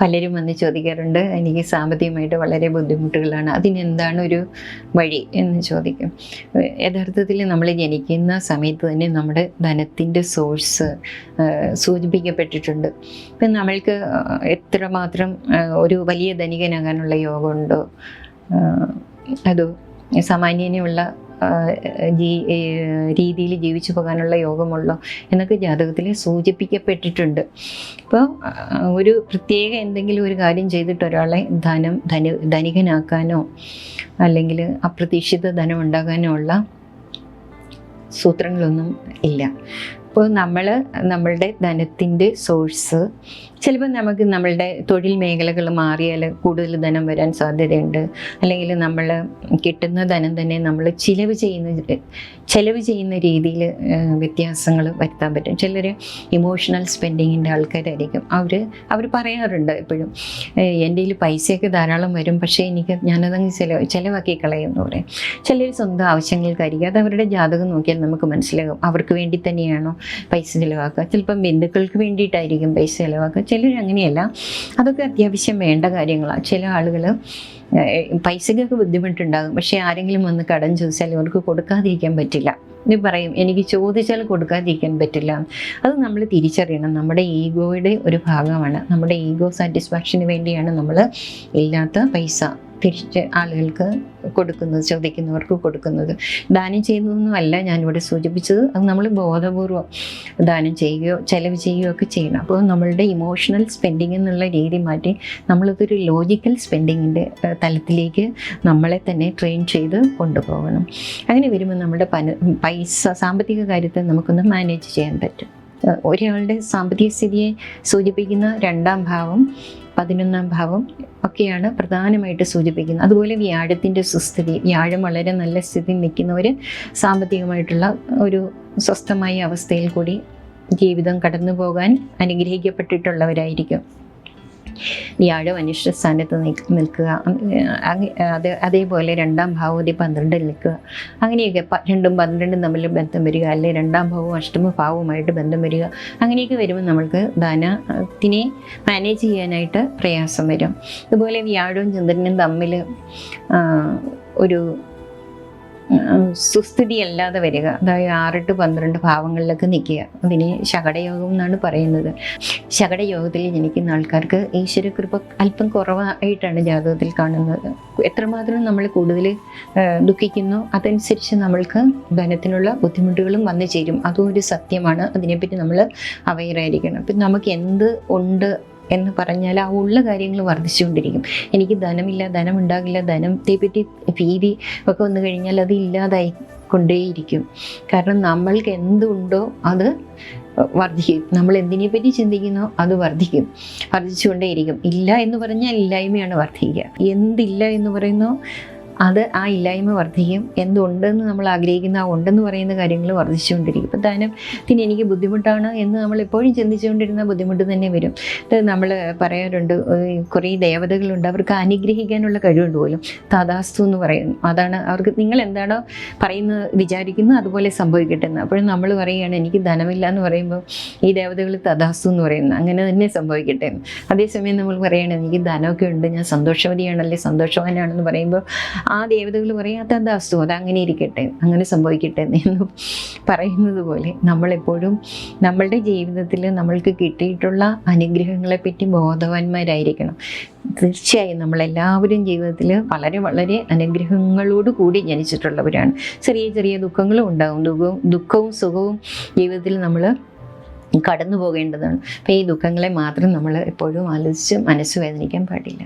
പലരും വന്ന് ചോദിക്കാറുണ്ട്. എനിക്ക് സാമ്പത്തികമായിട്ട് വളരെ ബുദ്ധിമുട്ടുകളാണ്. അതിനെന്താണ് ഒരു വഴി എന്ന് ചോദിക്കും. യഥാർത്ഥത്തിൽ നമ്മൾ ജനിക്കുന്ന സമയത്ത് തന്നെ നമ്മുടെ ധനത്തിന്റെ സോഴ്സ് സൂചിപ്പിക്കപ്പെട്ടിട്ടുണ്ട്. ഇപ്പം നമ്മൾക്ക് എത്രമാത്രം ഒരു വലിയ ധനികനാകാനുള്ള യോഗമുണ്ടോ? അതോ സാമാന്യനുള്ള ജീ രീതിയിൽ ജീവിച്ചു പോകാനുള്ള യോഗമുള്ളോ എന്നൊക്കെ ജാതകത്തിൽ സൂചിപ്പിക്കപ്പെട്ടിട്ടുണ്ട്. അപ്പോൾ ഒരു പ്രത്യേക എന്തെങ്കിലും ഒരു കാര്യം ചെയ്തിട്ട് ഒരാളെ ധനം ധന ധനികനാക്കാനോ അല്ലെങ്കിൽ അപ്രതീക്ഷിത ധനം ഉണ്ടാകാനോ ഉള്ള സൂത്രങ്ങളൊന്നും ഇല്ല. അപ്പോൾ നമ്മൾ നമ്മളുടെ ധനത്തിന്റെ സോഴ്സ് ചിലപ്പോൾ നമുക്ക് നമ്മളുടെ തൊഴിൽ മേഖലകൾ മാറിയാൽ കൂടുതൽ ധനം വരാൻ സാധ്യതയുണ്ട്. അല്ലെങ്കിൽ നമ്മൾ കിട്ടുന്ന ധനം തന്നെ നമ്മൾ ചിലവ് ചെയ്യുന്ന ചിലവ് ചെയ്യുന്ന രീതിയിൽ വ്യത്യാസങ്ങൾ വരുത്താൻ പറ്റും. ചിലർ ഇമോഷണൽ സ്പെൻഡിങ്ങിന്റെ ആൾക്കാരായിരിക്കും. അവർ അവർ പറയാറുണ്ട് എപ്പോഴും എന്റെ കയ്യിൽ പൈസയൊക്കെ ധാരാളം വരും പക്ഷേ എനിക്ക് ഞാനതങ്ങ് ചിലവ് ചിലവാക്കി കളയും എന്ന് പറയും. ചിലർ സ്വന്തം ആവശ്യങ്ങൾക്കായിരിക്കും. അത് അവരുടെ ജാതകം നോക്കിയാൽ നമുക്ക് മനസ്സിലാകും. അവർക്ക് വേണ്ടി തന്നെയാണോ പൈസ ചിലവാക്കുക. ചിലപ്പം ബന്ധുക്കൾക്ക് വേണ്ടിയിട്ടായിരിക്കും പൈസ ചിലവാക്കുക. ചിലർ അങ്ങനെയല്ല. അതൊക്കെ അത്യാവശ്യം വേണ്ട കാര്യങ്ങളാണ് ചില ആളുകൾ പൈസക്കൊക്കെ ബുദ്ധിമുട്ടുണ്ടാകും. പക്ഷേ ആരെങ്കിലും വന്ന് കടം ചോദിച്ചാൽ അവർക്ക് കൊടുക്കാതിരിക്കാൻ പറ്റില്ല. ഇത് പറയും എനിക്ക് ചോദിച്ചാൽ കൊടുക്കാതിരിക്കാൻ പറ്റില്ല. അത് നമ്മൾ തിരിച്ചറിയണം. നമ്മുടെ ഈഗോയുടെ ഒരു ഭാഗമാണ്. നമ്മുടെ ഈഗോ സാറ്റിസ്ഫാക്ഷന് വേണ്ടിയാണ് നമ്മൾ ഇല്ലാത്ത പൈസ. തിരിച്ച് ആളുകൾക്ക് കൊടുക്കുന്നത് ചോദിക്കുന്നവർക്ക് കൊടുക്കുന്നത്. ദാനം ചെയ്യുന്നതൊന്നുമല്ല ഞാനിവിടെ സൂചിപ്പിച്ചത്. അത് നമ്മൾ ബോധപൂർവം ദാനം ചെയ്യുകയോ ചെലവ് ചെയ്യുകയോ ഒക്കെ ചെയ്യണം. അപ്പോൾ നമ്മളുടെ ഇമോഷണൽ സ്പെൻഡിങ് എന്നുള്ള രീതി മാറ്റി നമ്മളിതൊരു ലോജിക്കൽ സ്പെൻഡിങ്ങിന്റെ തലത്തിലേക്ക് നമ്മളെ തന്നെ ട്രെയിൻ ചെയ്ത് കൊണ്ടുപോകണം. അങ്ങനെ വരുമ്പോൾ നമ്മുടെ പന പൈസ സാമ്പത്തിക കാര്യത്തെ നമുക്കൊന്ന് മാനേജ് ചെയ്യാൻ പറ്റും. ഒരാളുടെ സാമ്പത്തിക സ്ഥിതിയെ സൂചിപ്പിക്കുന്ന രണ്ടാം ഭാവം പതിനൊന്നാം ഭാവം ഒക്കെയാണ് പ്രധാനമായിട്ട് സൂചിപ്പിക്കുന്നത്. അതുപോലെ വ്യാഴത്തിന്റെ സുസ്ഥിതി വ്യാഴം വളരെ നല്ല സ്ഥിതി നിൽക്കുന്നവർ സാമ്പത്തികമായിട്ടുള്ള ഒരു സ്വസ്ഥമായ അവസ്ഥയിൽ കൂടി ജീവിതം കടന്നു പോകാൻ അനുഗ്രഹിക്കപ്പെട്ടിട്ടുള്ളവരായിരിക്കും. വ്യാഴം അനിഷ്ട സ്ഥാനത്ത് നിൽക്ക- നിൽക്കുക അത് അതേപോലെ രണ്ടാം ഭാവതി പന്ത്രണ്ടിൽ നിൽക്കുക. അങ്ങനെയൊക്കെ രണ്ടും പന്ത്രണ്ടും തമ്മിൽ ബന്ധം വരിക. അല്ലെങ്കിൽ രണ്ടാം ഭാവവും അഷ്ടമ ഭാവവുമായിട്ട് ബന്ധം വരിക. അങ്ങനെയൊക്കെ വരുമ്പോൾ നമ്മൾക്ക് ധനത്തിനെ മാനേജ് ചെയ്യാനായിട്ട് പ്രയാസം വരും. അതുപോലെ വ്യാഴവും ചന്ദ്രനും തമ്മിൽ ഒരു ഉം, സുസ്ഥിതി അല്ലാതെ വരിക. അതായത് ആറെട്ട് പന്ത്രണ്ട് ഭാവങ്ങളിലൊക്കെ നിൽക്കുക. അതിനെ ശകടയോഗം എന്നാണ് പറയുന്നത്. ശകടയോഗത്തിൽ ജനിക്കുന്ന ആൾക്കാർക്ക് ഈശ്വരകൃപ അല്പം കുറവായിട്ടാണ് ജാതകത്തിൽ കാണുന്നത്. എത്രമാത്രം നമ്മൾ കൂടുതൽ ദുഃഖിക്കുന്നു അതനുസരിച്ച് നമ്മൾക്ക് ധനത്തിനുള്ള ബുദ്ധിമുട്ടുകളും വന്നു ചേരും. അതും ഒരു സത്യമാണ്. അതിനെപ്പറ്റി നമ്മൾ അവയറായിരിക്കണം അപ്പം നമുക്ക് എന്ത് ഉണ്ട് എന്ന് പറഞ്ഞാൽ ആ ഉള്ള കാര്യങ്ങൾ വർദ്ധിച്ചുകൊണ്ടിരിക്കും. എനിക്ക് ധനമില്ല ധനം ഉണ്ടാകില്ല ധനത്തെ പറ്റി ഭീതി ഒക്കെ വന്നു കഴിഞ്ഞാൽ അത് ഇല്ലാതായി കൊണ്ടേയിരിക്കും കാരണം നമ്മൾക്ക് എന്തുണ്ടോ അത് വർദ്ധിക്കും. നമ്മൾ എന്തിനെ പറ്റി ചിന്തിക്കുന്നോ അത് വർദ്ധിക്കും. വർദ്ധിച്ചുകൊണ്ടേയിരിക്കും. ഇല്ല എന്ന് പറഞ്ഞാൽ ഇല്ലായ്മയാണ് വർദ്ധിക്കുക. എന്തില്ല എന്ന് പറയുന്നോ? അത് ആ ഇല്ലായ്മ വർദ്ധിക്കും. എന്തുണ്ടെന്ന് നമ്മൾ ആഗ്രഹിക്കുന്ന ആ ഉണ്ടെന്ന് പറയുന്ന കാര്യങ്ങൾ വർദ്ധിച്ചുകൊണ്ടിരിക്കും. ഇപ്പം ധനത്തിന് എനിക്ക് ബുദ്ധിമുട്ടാണ് എന്ന് നമ്മൾ എപ്പോഴും ചിന്തിച്ചുകൊണ്ടിരുന്ന ബുദ്ധിമുട്ട് തന്നെ വരും. ഇത് നമ്മൾ പറയാറുണ്ട് കുറേ ദേവതകളുണ്ട്. അവർക്ക് അനുഗ്രഹിക്കാനുള്ള കഴിവുണ്ട് പോലും. തഥാസ്തു എന്ന് പറയുന്നു. അതാണ് അവർക്ക് നിങ്ങൾ എന്താണോ പറയുന്നത് വിചാരിക്കുന്നത് അതുപോലെ സംഭവിക്കട്ടെ എന്ന് അപ്പോഴും നമ്മൾ പറയുകയാണ് എനിക്ക് ധനമില്ല എന്ന് പറയുമ്പോൾ ഈ ദേവതകൾ തഥാസ്തു എന്ന് പറയുന്നു. അങ്ങനെ തന്നെ സംഭവിക്കട്ടെ എന്ന് അതേസമയം നമ്മൾ പറയുകയാണ് എനിക്ക് ധനമൊക്കെ ഉണ്ട്. ഞാൻ സന്തോഷവതിയാണല്ലേ? സന്തോഷവാനാണെന്ന് പറയുമ്പോൾ ആ ദേവതകൾ പറയും തഥാസ്തു അത് അങ്ങനെ ഇരിക്കട്ടെ അങ്ങനെ സംഭവിക്കട്ടെ എന്ന് പറയുന്നത് പോലെ നമ്മളെപ്പോഴും നമ്മളുടെ ജീവിതത്തിൽ നമ്മൾക്ക് കിട്ടിയിട്ടുള്ള അനുഗ്രഹങ്ങളെപ്പറ്റി ബോധവാന്മാരായിരിക്കണം. തീർച്ചയായും നമ്മളെല്ലാവരും ജീവിതത്തിൽ വളരെ വളരെ അനുഗ്രഹങ്ങളോട് കൂടി ജനിച്ചിട്ടുള്ളവരാണ്. ചെറിയ ചെറിയ ദുഃഖങ്ങളും ഉണ്ടാകും ദുഃഖവും ദുഃഖവും സുഖവും ജീവിതത്തിൽ നമ്മൾ കടന്നു പോകേണ്ടതാണ് അപ്പോൾ ഈ ദുഃഖങ്ങളെ മാത്രം നമ്മൾ എപ്പോഴും ആലോചിച്ച് മനസ്സ് വേദനിക്കാൻ പാടില്ല.